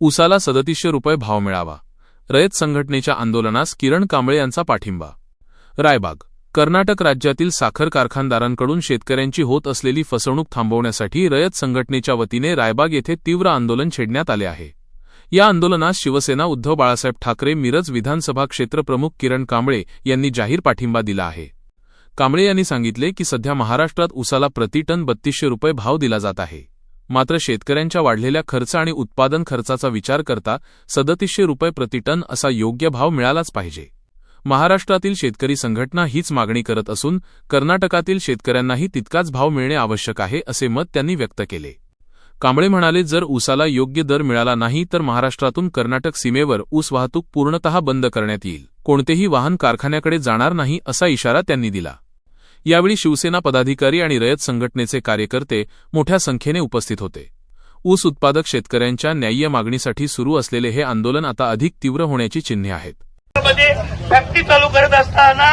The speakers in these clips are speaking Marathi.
उसाला सदतीसशे रुपये भाव मिळावा. रयत संघटनेच्या आंदोलनास किरण कांबळे यांचा पाठिंबा. रायबाग कर्नाटक राज्यातील साखर कारखानदारांकडून शेतकऱ्यांची होत असलेली फसवणूक थांबवण्यासाठी रयत संघटनेच्या वतीने रायबाग येथे तीव्र आंदोलन छेडण्यात आले आहे. या आंदोलनास शिवसेना उद्धव बाळासाहेब ठाकरे मिरज विधानसभा क्षेत्रप्रमुख किरण कांबळे यांनी जाहीर पाठिंबा दिला आहे. कांबळे यांनी सांगितले की सध्या महाराष्ट्रात उसाला प्रतिटन बत्तीसशे रुपये भाव दिला जात आहे. मात्र शेतकऱ्यांच्या वाढलेल्या खर्च आणि उत्पादन खर्चाचा विचार करता सदतीसशे रुपये प्रतिटन असा योग्य भाव मिळालाच पाहिजे. महाराष्ट्रातील शेतकरी संघटना हीच मागणी करत असून कर्नाटकातील शेतकऱ्यांनाही तितकाच भाव मिळणे आवश्यक आहे असे मत त्यांनी व्यक्त केले. कांबळे म्हणाले जर ऊसाला योग्य दर मिळाला नाही तर महाराष्ट्रातून कर्नाटक सीमेवर ऊस वाहतूक पूर्णतः बंद करण्यात येईल. कोणतेही वाहन कारखान्याकडे जाणार नाही असा इशारा त्यांनी दिला. यावेळी शिवसेना पदाधिकारी आणि रयत संघटनेचे कार्यकर्ते मोठ्या संख्येने उपस्थित होते. ऊस उत्पादक शेतकऱ्यांच्या न्याय्य मागणीसाठी सुरू असलेले हे आंदोलन आता अधिक तीव्र होण्याची चिन्हे आहेत. फॅक्टरी चालू करत असताना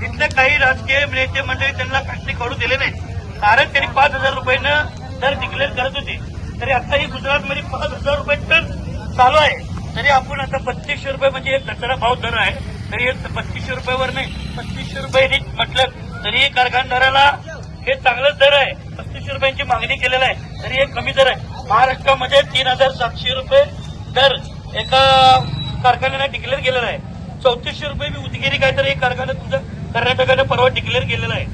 तिथले काही राजकीय नेते मंडळी त्यांना फॅक्टरी करू दिले नाही कारण त्यांनी पाच हजार रुपयानं दर डिक्लेअर करत होते. तरी आता ही गुजरातमध्ये पाच हजार रुपये टन चालू आहे. तरी आपण आता बत्तीसशे रुपये म्हणजे एक कचरा भाव दर आहे. तरी हे बत्तीसशे रुपयावर नाही पस्तीसशे रुपये म्हटलं तरी कारखानदाराला हे चांगलंच दर आहे पस्तीसशे रुपयांची मागणी केलेली आहे तरी हे कमी दर आहे. महाराष्ट्रामध्ये तीन हजार सातशे रुपये दर एका कारखान्याने डिक्लेअर केलेला आहे. चौतीसशे रुपये मी उदगिरी काय तर एक कारखाना तुमचा कर्नाटकाने परवा डिक्लेअर केलेला आहे.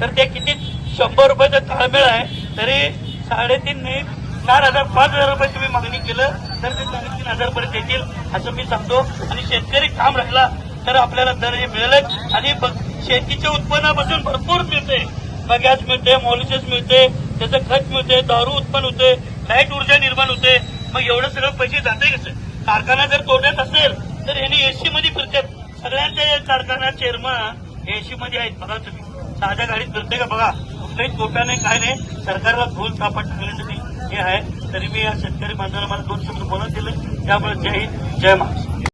तर ते किती? शंभर रुपयाचा ताळमेळ आहे. तरी साडेतीन नाही चार हजार पाच हजार रुपये तुम्ही मागणी केलं तर ते साडेतीन हजारपर्यंत येतील असं मी सांगतो. आणि शेतकरी काम राहिला तर आपल्याला दर हे मिळेलच. आणि शेतीच्या उत्पन्नापासून भरपूर मिळते. बगॅस मिळते मॉलिसेस मिळते त्याचं खत मिळते दारू उत्पन्न होते लाइट ऊर्जा निर्माण होते. मग एवढं सगळं पैसे जाते कसं? कारखाना जर तोट्यात असेल तर ह्यांनी एसी मध्ये फिरतात सगळ्यांच्या कारखाना चेअरमन एसी मध्ये आहेत. बघा तुम्ही. साध्या गाडीत फिरते का? बघा. कुठल्याही तोट्या नाही काय नाही. सरकारला धूल तापट टाकण्यासाठी हे आहे. तरी मी या शेतकरी बांधवाला मला दोन शब्द बोलत दिले. त्यामुळे जय हिंद. जय महाराष्ट्र.